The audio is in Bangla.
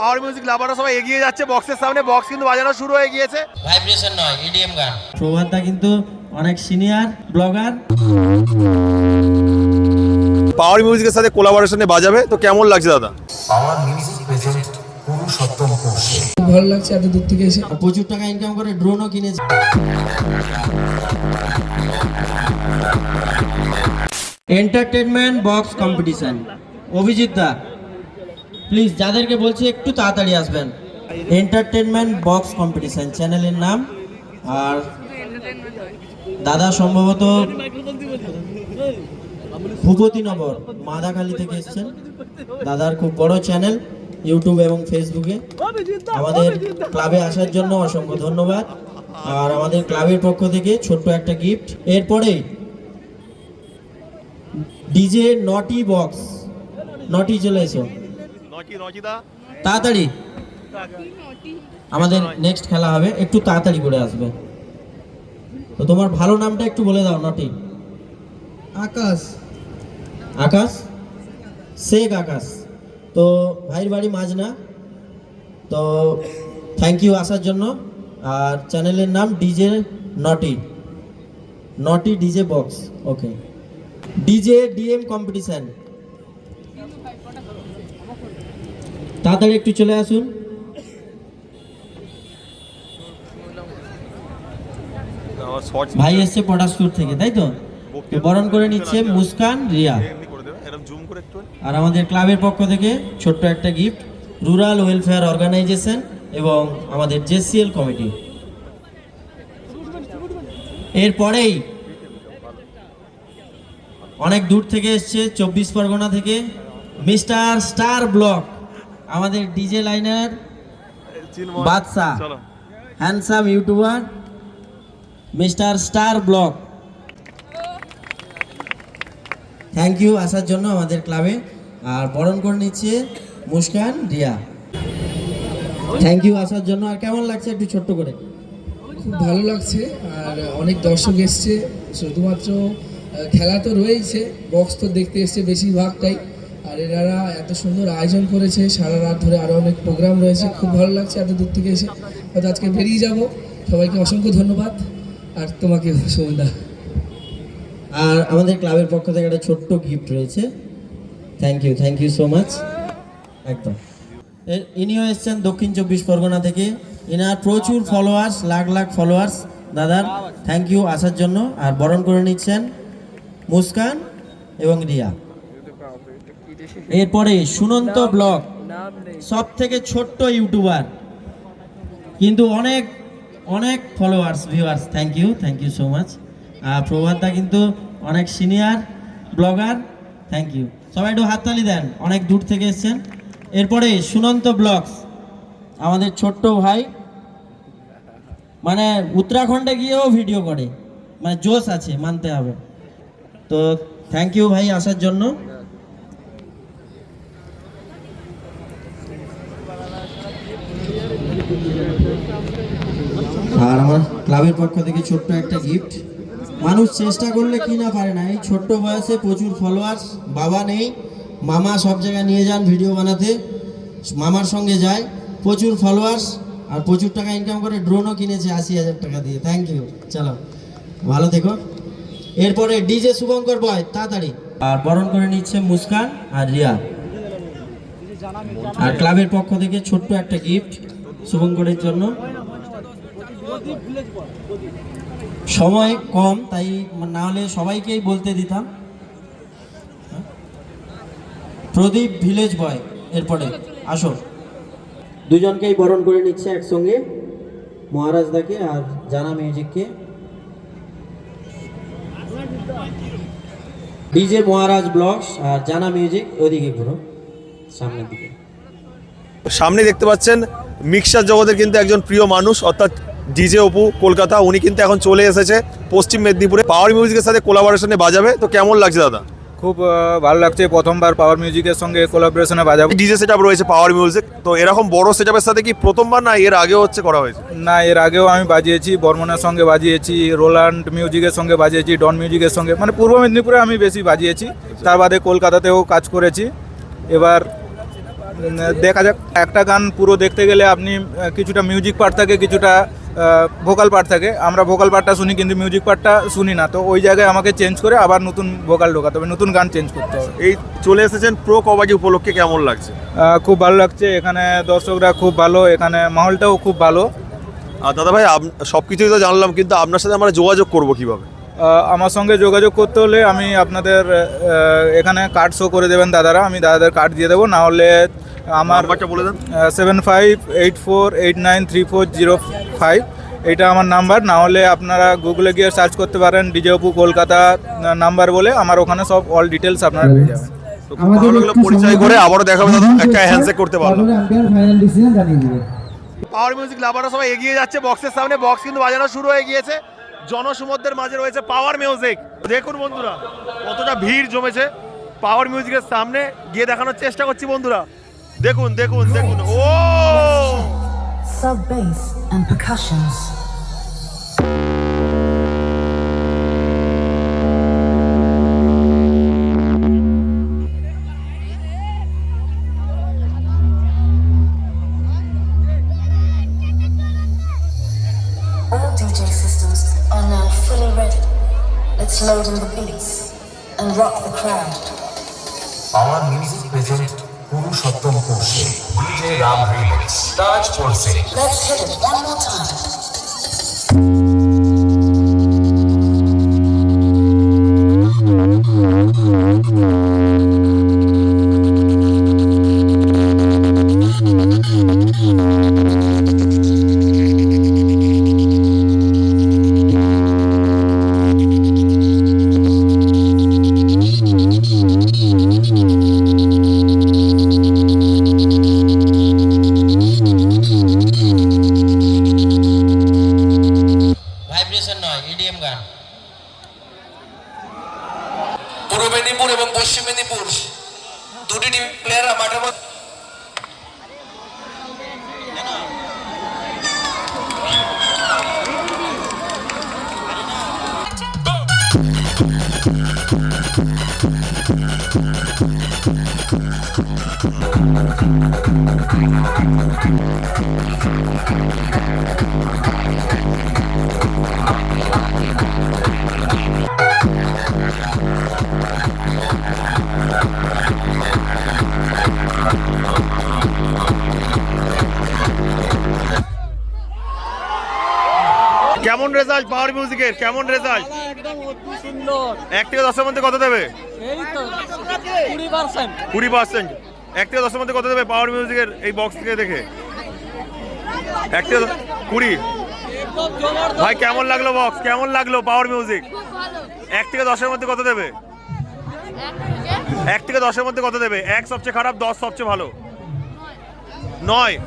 পাওয়ার মিউজিক লাভাররা সবাই এগিয়ে যাচ্ছে বক্সের সামনে। বক্স কিন্তু বাজানো শুরু হয়ে গিয়েছে। ভাইব্রেশন নয় ইডিএম গান। প্রভাতদা কিন্তু অনেক সিনিয়র ব্লগার পাওয়ার মিউজিকের সাথে কোলাবোরেশনে বাজাবে। তো কেমন লাগছে দাদা? পাওয়ার মিউজিক প্রেজেন্ট ভালো লাগছে এত দূর থেকে এসে। প্রচুর টাকা ইনকাম করে ড্রোনও কিনেছে। Entertainment box competition Abhijit da please যাদেরকে বলছি, একটু তাড়াতাড়ি আসবেন। এন্টারটেনমেন্ট বক্স কম্পিটিশন চ্যানেলের নাম। আর দাদা, সম্ভবত ভূপতিনগর মাদাখালী থেকে এসছেন। দাদার খুব বড় চ্যানেল ইউটিউব এবং ফেসবুকে আমাদের ক্লাবে আসার জন্য অসংখ্য ধন্যবাদ। আর আমাদের ক্লাবের পক্ষ থেকে ছোট্ট একটা গিফট এরপরে ডিজে নটি বক্স নটি চলে এসো তাড়াতাড়ি। আমাদের নেক্সট খেলা হবে। একটু তাড়াতাড়ি করে আসবে। তো তোমার ভালো নামটা একটু বলে দাও নটি আকাশ। আকাশ? শেখ আকাশ। তো ভাইয়ের বাড়ি মাঝনা তো থ্যাংক ইউ আসার জন্য। আর চ্যানেলের নাম DJ naughty naughty DJ box okay DJ DM competition তাড়াতাড়ি একটু চলে আসুন। ভাই এসছে পটাশপুর থেকে তাই তো? বরণ করে নিচ্ছে মুস্কান রিয়া। আর আমাদের ক্লাবের পক্ষ থেকে ছোট্ট একটা গিফট রুরাল ওয়েলফেয়ার অর্গানাইজেশন এবং আমাদের জেসিএল কমিটি। এরপরেই অনেক দূর থেকে এসছে চব্বিশ পরগনা থেকে মিস্টার স্টার ব্লক। আমাদের DJ liner. Badshah. Handsome YouTuber mister star block. Thank you আসার জন্য আমাদের ক্লাবে। আর বরণ করে নিচ্ছে মুস্কান রিয়া। থ্যাংক ইউ আসার জন্য। আর কেমন লাগছে একটু ছোট্ট করে? খুব ভালো লাগছে। আর অনেক দর্শক এসছে। শুধুমাত্র খেলা তো রয়েছে বক্স তো দেখতে এসছে বেশিরভাগটাই। আর এনারা এত সুন্দর আয়োজন করেছে, সারা রাত ধরে আরও অনেক প্রোগ্রাম রয়েছে, খুব ভালো লাগছে এত দূর থেকে এসে। হয়তো আজকে বেরিয়ে যাব। সবাইকে অসংখ্য ধন্যবাদ। আর তোমাকে সৌন্দা আর আমাদের ক্লাবের পক্ষ থেকে একটা ছোট্ট গিফট রয়েছে। Thank you thank you so much একদম। ইনিও এসছেন দক্ষিণ চব্বিশ পরগনা থেকে। ইনার প্রচুর ফলোয়ার্স লাখ লাখ ফলোয়ার্স দাদার থ্যাংক ইউ আসার জন্য। আর বরণ করে নিচ্ছেন মুস্কান এবং রিয়া। এরপরে সুনন্ত ব্লগ সব থেকে ছোট্ট ইউটিউবার। কিন্তু অনেক অনেক followers viewers thank you thank you so much আর প্রভাতদা কিন্তু অনেক সিনিয়র ব্লগার থ্যাংক ইউ সবাই একটু হাততালি দেন অনেক দূর থেকে এসেছেন। এরপরে সুনন্ত ব্লগস আমাদের ছোট্ট ভাই। মানে উত্তরাখণ্ডে গিয়েও ভিডিও করে। মানে জোশ আছে মানতে হবে। তো থ্যাংক ইউ ভাই আসার জন্য। আর আমার ক্লাবের পক্ষ থেকে ছোট্ট একটা গিফট মানুষ চেষ্টা করলে কি না পারে না, এই ছোট্ট বয়সে প্রচুর ফলোয়ার্স বাবা নেই, মামা সব জায়গায় নিয়ে যান ভিডিও বানাতে, মামার সঙ্গে যায়, প্রচুর ফলোয়ার্স আর প্রচুর টাকা ইনকাম করে ড্রোনও কিনেছে আশি হাজার টাকা দিয়ে। থ্যাংক ইউ চলো, ভালো থেকো। এরপরে ডিজে শুভঙ্কর বয় তাড়াতাড়ি। আর বরণ করে নিচ্ছে মুস্কান আর রিয়া। আর ক্লাবের পক্ষ থেকে ছোট্ট একটা গিফট শুভঙ্করের জন্য। সময় কম, তাই না হলে সবাইকেই বলতে দিতাম। প্রদীপ ভিলেজ বয় এরপরে আসো। দুজনকেই বরণ করে নিচ্ছে একসঙ্গে, মহারাজ দাকে আর জানা মিউজিককে ডিজে মহারাজ ব্লগস আর জানা মিউজিক ওইদিকে ঘুরো। সামনের দিকে। সামনে দেখতে পাচ্ছেন মিক্সার জগতের কিন্তু একজন প্রিয় মানুষ অর্থাৎ ডিজে অপু কলকাতা উনি কিন্তু এখন চলে এসেছে পশ্চিম মেদিনীপুরে। পাওয়ার মিউজিকের সাথে কোলাবোরেশনে বাজাবে। তো কেমন লাগছে দাদা? খুব ভালো লাগছে। প্রথমবার পাওয়ার মিউজিকের সঙ্গে কোলাবোরেশনে বাজাবো। ডিজে সেট রয়েছে পাওয়ার মিউজিক তো এরকম বড় সেট সাথে কি প্রথমবার না এর আগেও হচ্ছে করা হয়েছে? না এর আগেও আমি বাজিয়েছি বর্মনের সঙ্গে বাজিয়েছি রোলান্ড মিউজিকের সঙ্গে বাজিয়েছি ডন মিউজিকের সঙ্গে। মানে পূর্ব মেদিনীপুরে আমি বেশি বাজিয়েছি। তার বাদে কলকাতাতেও কাজ করেছি। এবার দেখা যাক একটা গান পুরো দেখতে গেলে আপনি কিছুটা মিউজিক পার্ট থাকে কিছুটা ভোকাল পার্ট থাকে। আমরা ভোকাল পার্টটা শুনি কিন্তু মিউজিক পার্টটা শুনি না। তো ওই জায়গায় আমাকে চেঞ্জ করে আবার নতুন ভোকাল ঢোকাতে হবে নতুন গান চেঞ্জ করতে হবে। এই চলে এসেছেন প্রো কবাডি উপলক্ষে কেমন লাগছে? খুব ভালো লাগছে। এখানে দর্শকরা খুব ভালো এখানে মাহলটাও খুব ভালো। আর দাদা ভাই সব কিছুই তো জানলাম কিন্তু আপনার সাথে আমরা যোগাযোগ করব কীভাবে? আমার সঙ্গে যোগাযোগ করতে হলে আমি আপনাদের এখানে কার্ড শো করে দেবেন দাদারা। আমি দাদাদের কার্ড দিয়ে দেবো না হলে আমার বলে দেন। Seven five eight four eight nine three four zero five এটা আমার নাম্বার না হলে আপনারা গুগলে গিয়ে সার্চ করতে পারেন ডিজে অপু কলকাতা নাম্বার বলে আমার ওখানে সব অল ডিটেলস আপনারা পেয়ে যাবেন। পরিচয় করে আবারও দেখাবে দাদা একটা হ্যান্ডশেক করতে পাওয়ার মিউজিক লাভাররা সবাই এগিয়ে যাচ্ছে বক্সের সামনে বক্স কিন্তু বাজানো শুরু হয়ে গিয়েছে। জনসমুদ্রের মাঝে রয়েছে পাওয়ার মিউজিক দেখুন বন্ধুরা কতটা ভিড় জমেছে পাওয়ার মিউজিকের সামনে। গিয়ে দেখানোর চেষ্টা করছি বন্ধুরা। দেখুন দেখুন দেখুন ও sub bass and percussions. All DJ systems are now fully ready. Let's load in the beats and rock the crowd. Power music present Purushottam কোষ ডিজে রাম রিমিক্স স্টার্ট করছে। Let's. கிளியரா மாற்றமா Thank you. কেমন রেজাল্ট পাওয়ার মিউজিকের কেমন রেজাল্ট এক থেকে দশের মধ্যে কত দেবে? কুড়ি পার্সেন্ট এক থেকে দশের মধ্যে কত দেবে পাওয়ার মিউজিকের এই বক্স থেকে দেখে? এক থেকে দশ- কুড়ি। ভাই কেমন লাগল বক্স কেমন লাগল পাওয়ার মিউজিক এক থেকে দশের মধ্যে কত দেবে? এক থেকে দশের মধ্যে কত দেবে? এক সবচেয়ে খারাপ দশ সবচেয়ে ভালো। নয়।